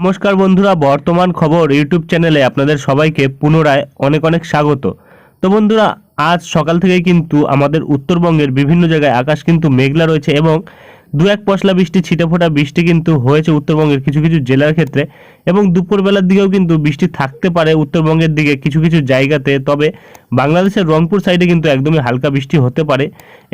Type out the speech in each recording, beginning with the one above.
নমস্কার বন্ধুরা, বর্তমান খবর ইউটিউব চ্যানেলে আপনাদের সবাইকে পুনরায় অনেক অনেক স্বাগত। তো বন্ধুরা, আজ সকাল থেকেই কিন্তু আমাদের উত্তরবঙ্গের বিভিন্ন জায়গায় আকাশ কিন্তু মেঘলা রয়েছে এবং দু এক পশলা বৃষ্টি, ছিটেফোঁটা বৃষ্টি কিন্তু হয়েছে উত্তরবঙ্গের কিছু কিছু জেলার ক্ষেত্রে এবং দুপুরবেলার দিকেও কিন্তু বৃষ্টি থাকতে পারে উত্তরবঙ্গের দিকে কিছু কিছু জায়গাতে। তবে বাংলাদেশের রংপুর সাইডে কিন্তু একদমই হালকা বৃষ্টি হতে পারে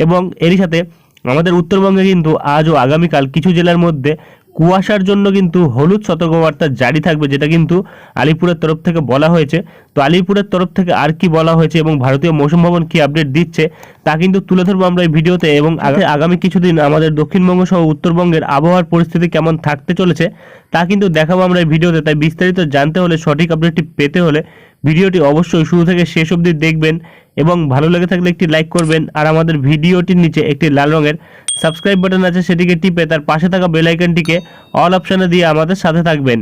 এবং এরই সাথে আমাদের উত্তরবঙ্গে কিন্তু আজ ও আগামীকাল কিছু জেলার মধ্যে কুয়াশার জন্য কিন্তু হলুদ সতর্কবার্তা জারি থাকবে, যেটা কিন্তু আলিপুরের তরফ থেকে বলা হয়েছে। তো আলিপুরের তরফ থেকে আর কি বলা হয়েছে এবং ভারতীয় মৌসুম ভবন কি আপডেট দিচ্ছে, তা কিন্তু তুলে ধরবো আমরা এই ভিডিওতে। এবং আগামী কিছুদিন আমাদের দক্ষিণবঙ্গ সহ উত্তরবঙ্গের আবহাওয়ার পরিস্থিতি কেমন থাকতে চলেছে, তা কিন্তু দেখাবো আমরা এই ভিডিওতে। তাই বিস্তারিত জানতে হলে, সঠিক আপডেটটি পেতে হলে ভিডিওটি অবশ্যই শুরু থেকে শেষ অবধি দেখবেন এবং ভালো লেগে থাকলে একটি লাইক করবেন। আর আমাদের ভিডিওটির নিচে একটি লাল রঙের সাবস্ক্রাইব বাটন আছে, সেটিকে টিপে তার পাশে থাকা বেল আইকনটিকে অল অপশানে দিয়ে আমাদের সাথে থাকবেন।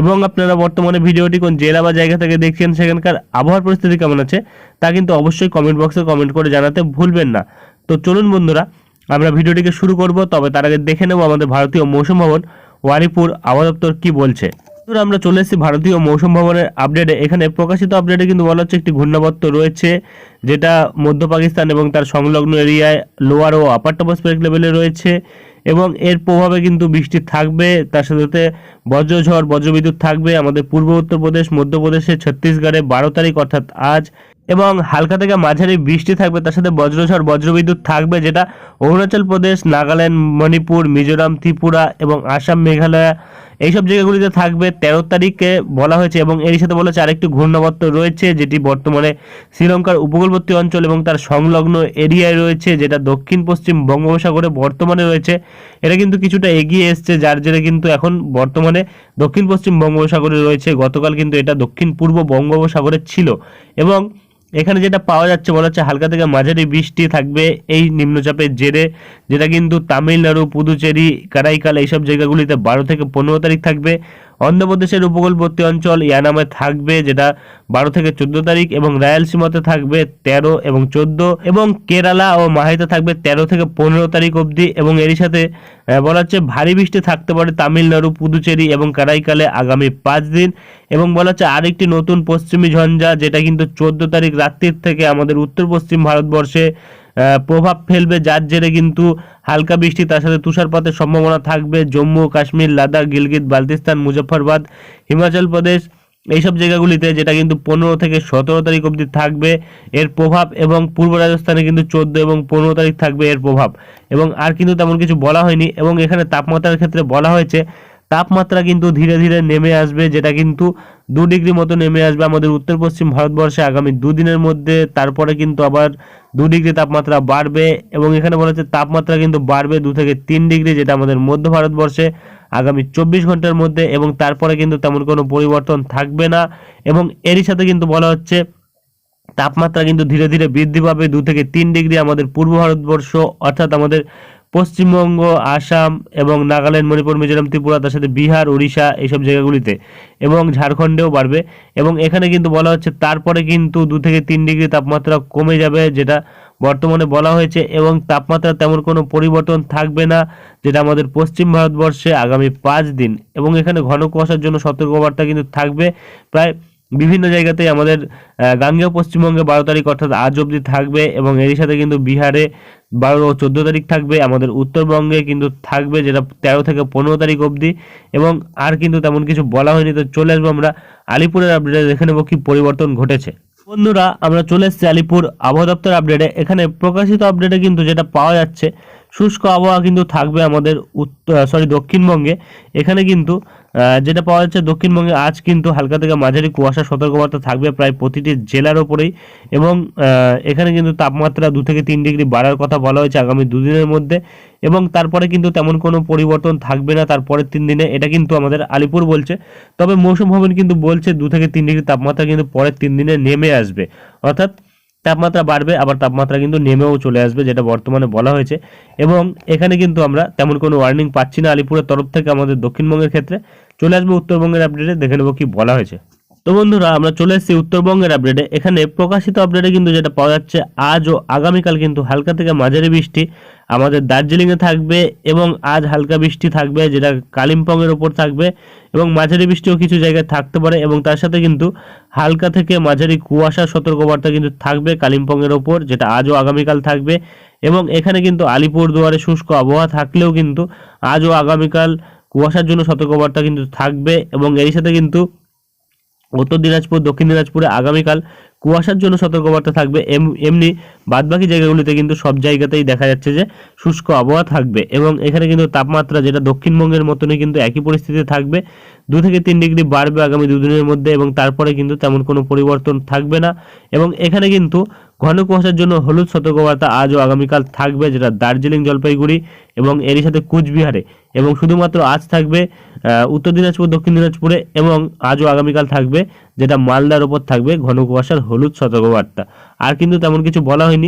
এবং আপনারা বর্তমানে ভিডিওটি কোন জেলা বা জায়গা থেকে দেখছেন সেখানকার আবহাওয়ার পরিস্থিতি কেমন আছে, তা কিন্তু অবশ্যই কমেন্ট বক্সে কমেন্ট করে জানাতে ভুলবেন না। তো চলুন বন্ধুরা, আমরা ভিডিওটিকে শুরু করব, তবে তার আগে দেখে নেব আমাদের ভারতীয় মৌসুম ভবন, ওয়ারিপুর আবহাওয়া দপ্তর কি বলছে। বন্ধুরা, আমরা চলে এসেছি ভারতীয় মৌসুম ভবনের আপডেটে এখানে প্রকাশিত আপডেটে কিন্তু বলা হচ্ছে একটি ঘূর্ণাবর্ত রয়েছে যেটা মধ্য পাকিস্তান এবং তার সংলগ্ন এরিয়ায় লোয়ার ও আপার টপোস্ফেরিক লেভেলে রয়েছে এবং এর প্রভাবে কিন্তু বৃষ্টি থাকবে। তার সাথে সাথে বজ্রঝড় বজ্রবিদ্যুৎ থাকবে। আমাদের পূর্ব উত্তরপ্রদেশ মধ্যপ্রদেশে ছত্তিশগড়ে বারো তারিখ অর্থাৎ আজ এবং হালকা থেকে মাঝারি বৃষ্টি থাকবে। তার সাথে বজ্রঝড় বজ্রবিদ্যুৎ থাকবে যেটা অরুণাচল প্রদেশ নাগাল্যান্ড মণিপুর মিজোরাম ত্রিপুরা এবং আসাম মেঘালয় এইসব জায়গাগুলিতে থাকবে তেরো তারিখে বলা হয়েছে এবং এর সাথে বলা হচ্ছে আরেকটি ঘূর্ণাবর্ত রয়েছে, যেটি বর্তমানে শ্রীলঙ্কার উপকূলবর্তী অঞ্চল এবং তার সংলগ্ন এরিয়ায় রয়েছে, যেটা দক্ষিণ পশ্চিম বঙ্গোপসাগরে বর্তমানে রয়েছে। এটা কিন্তু কিছুটা এগিয়ে এসছে, যার জেরে কিন্তু এখন বর্তমানে দক্ষিণ পশ্চিম বঙ্গোপসাগরে রয়েছে। গতকাল কিন্তু এটা দক্ষিণ পূর্ব বঙ্গোপসাগরে ছিল এবং এখানে যেটা পাওয়া যাচ্ছে, বলা হচ্ছে হালকা থেকে মাঝারি বৃষ্টি থাকবে। এই নিম্নচাপের জেরে, যেটা কিন্তু তামিলনাড়ু, পুদুচেরি, কারাইকাল, এইসব জায়গাগুলিতে বারো থেকে পনেরো তারিখ থাকবে। অন্ধ্রপ্রদেশের উপকূলবর্তী অঞ্চল ইয়ানামে থাকবে, যেটা বারো থেকে চোদ্দ তারিখ এবং রায়ালসীমাতে থাকবে তেরো এবং চোদ্দ এবং কেরালা ও মাহিতে থাকবে তেরো থেকে পনেরো তারিখ অবধি এবং এরই সাথে বলা হচ্ছে ভারী বৃষ্টি থাকতে পারে তামিলনাড়ু, পুদুচেরি এবং কারাইকালে আগামী পাঁচ দিন এবং বলা হচ্ছে আরেকটি নতুন পশ্চিমী ঝঞ্ঝা, যেটা কিন্তু চোদ্দ তারিখ রাত্রির থেকে আমাদের উত্তর পশ্চিম ভারতবর্ষে প্রভাব ফেলবে, যার জেরে কিন্তু হালকা বৃষ্টি, তার সাথে তুষারপাতের সম্ভাবনা থাকবে। জম্মু, কাশ্মীর, লাদাখ, গিলগিত বালতিস্তান মুজফ্ফরবাদ, হিমাচল প্রদেশ, এইসব জায়গাগুলিতে, যেটা কিন্তু পনেরো থেকে সতেরো তারিখ অবধি থাকবে, এর প্রভাব এবং পূর্ব রাজস্থানে কিন্তু চোদ্দ এবং পনেরো তারিখ থাকবে এর প্রভাব। এবং আর কিন্তু তেমন কিছু বলা হয়নি, এবং এখানে তাপমাত্রার ক্ষেত্রে বলা হয়েছে, তাপমাত্রা কিন্তু ধীরে ধীরে নেমে আসবে, যেটা কিন্তু দু ডিগ্রি মতো নেমে আসবে আমাদের উত্তর পশ্চিম ভারতবর্ষে আগামী দুদিনের মধ্যে। তারপরে কিন্তু আবার দু ডিগ্রি তাপমাত্রা বাড়বে এবং এখানে বলা হচ্ছে তাপমাত্রা কিন্তু বাড়বে দু থেকে তিন ডিগ্রি, যেটা আমাদের মধ্য ভারতবর্ষে আগামী চব্বিশ ঘণ্টার মধ্যে এবং তারপরে কিন্তু তেমন কোনো পরিবর্তন থাকবে না। এবং এরই সাথে কিন্তু বলা হচ্ছে তাপমাত্রা কিন্তু ধীরে ধীরে বৃদ্ধি পাবে দু থেকে তিন ডিগ্রি আমাদের পূর্ব ভারতবর্ষ, অর্থাৎ আমাদের পশ্চিমবঙ্গ, আসাম এবং নাগাল্যান্ড, মণিপুর, মিজোরাম, ত্রিপুরা, তার সাথে বিহার উড়িষ্যা এইসব জায়গাগুলিতে এবং ঝাড়খণ্ডেও বাড়বে এবং এখানে কিন্তু বলা হচ্ছে তারপরে কিন্তু দু থেকে তিন ডিগ্রি তাপমাত্রা কমে যাবে যেটা বর্তমানে বলা হয়েছে এবং তাপমাত্রা তেমন কোনো পরিবর্তন থাকবে না যেটা আমাদের পশ্চিম ভারতবর্ষে আগামী পাঁচ দিন এবং এখানে ঘন কুয়াশার জন্য সতর্কবার্তা কিন্তু থাকবে। প্রায় বিভিন্ন জায়গাতেই আমাদের গাঙ্গেয় পশ্চিমবঙ্গে বারো তারিখ অর্থাৎ আজ অবধি থাকবে এবং এরই সাথে কিন্তু বিহারে বারো ও চোদ্দ তারিখ থাকবে, আমাদের উত্তরবঙ্গে কিন্তু থাকবে যেটা তেরো থেকে পনেরো তারিখ অবধি এবং আর কিন্তু তেমন কিছু বলা হয়নি। তো চলে আসব আমরা আলিপুরের আপডেটে দেখে নেব কি পরিবর্তন ঘটেছে। বন্ধুরা, আমরা চলে এসেছি আলিপুর আবহাওয়া দপ্তর আপডেটে এখানে প্রকাশিত আপডেটে কিন্তু যেটা পাওয়া যাচ্ছে, শুষ্ক আবহাওয়া কিন্তু থাকবে আমাদের উত্তর সরি দক্ষিণবঙ্গে। এখানে কিন্তু যেটা পাওয়া যাচ্ছে দক্ষিণবঙ্গে আজ কিন্তু হালকা থেকে মাঝারি কুয়াশা সতর্কবার্তা থাকবে প্রায় প্রতিটি জেলার ওপরেই। এবং এখানে কিন্তু তাপমাত্রা দু থেকে তিন ডিগ্রি বাড়ার কথা বলা হয়েছে আগামী দুদিনের মধ্যে। এবং তারপরে কিন্তু তেমন কোনো পরিবর্তন থাকবে না তারপরের তিন দিনে। এটা কিন্তু আমাদের আলিপুর বলছে। তবে মৌসুম ভবন কিন্তু বলছে দু থেকে তিন ডিগ্রি তাপমাত্রা কিন্তু পরের তিন দিনে নেমে আসবে। অর্থাৎ তাপমাত্রা বাড়বে, আবার তাপমাত্রা কিন্তু নেমেও চলে আসবে, যেটা বর্তমানে বলা হয়েছে। এবং এখানে কিন্তু আমরা তেমন কোনো ওয়ার্নিং পাচ্ছি না আলিপুরের তরফ থেকে আমাদের দক্ষিণবঙ্গের ক্ষেত্রে। চলে আসবে উত্তরবঙ্গের আপডেটে দেখে নেব কি বলা হয়েছে। তো বন্ধুরা, আমরা চলে এসেছি উত্তরবঙ্গের আপডেটে এখানে প্রকাশিত আপডেটে কিন্তু যেটা পাওয়া যাচ্ছে, আজ ও আগামীকাল কিন্তু হালকা থেকে মাঝারি বৃষ্টি। আমাদের দার্জিলিংয়ে থাকবে এবং আজ হালকা বৃষ্টি থাকবে, যেটা কালিম্পংয়ের ওপর থাকবে এবং মাঝারি বৃষ্টিও কিছু জায়গায় থাকতে পারে এবং তার সাথে কিন্তু হালকা থেকে মাঝারি কুয়াশা সতর্কবার্তা কিন্তু থাকবে কালিম্পংয়ের ওপর, যেটা আজও আগামীকাল থাকবে। এবং এখানে কিন্তু আলিপুরদুয়ারে শুষ্ক আবহাওয়া থাকলেও কিন্তু আজও আগামীকাল কুয়াশার জন্য সতর্কবার্তা কিন্তু থাকবে এবং এর সাথে কিন্তু উত্তর দিনাজপুর, দক্ষিণ দিনাজপুরে আগামীকাল কুয়াশার জন্য সতর্কবার্তা থাকবে। এম- এমনি বাদবাকি জায়গাগুলিতে কিন্তু সব জায়গাতেই দেখা যাচ্ছে যে শুষ্ক আবহাওয়া থাকবে এবং এখানে কিন্তু তাপমাত্রা যেটা দক্ষিণবঙ্গের মতনই কিন্তু একই পরিস্থিতি থাকবে। দু থেকে তিন ডিগ্রি বাড়বে আগামী দুদিনের মধ্যে এবং তারপরে কিন্তু তেমন কোনো পরিবর্তন থাকবে না এবং এখানে কিন্তু ঘন কুয়াশার জন্য হলুদ সতর্কবার্তা আজ ও আগামীকাল থাকবে যেটা দার্জিলিং, জলপাইগুড়ি এবং এরই সাথে কুচবিহারে। এবং শুধুমাত্র আজ থাকবে উত্তর দিনাজপুর, দক্ষিণ দিনাজপুরে এবং আজও আগামীকাল থাকবে, যেটা মালদার ওপর থাকবে ঘন কুয়াশার হলুদ সতর্কবার্তা। আর কিন্তু তেমন কিছু বলা হয়নি।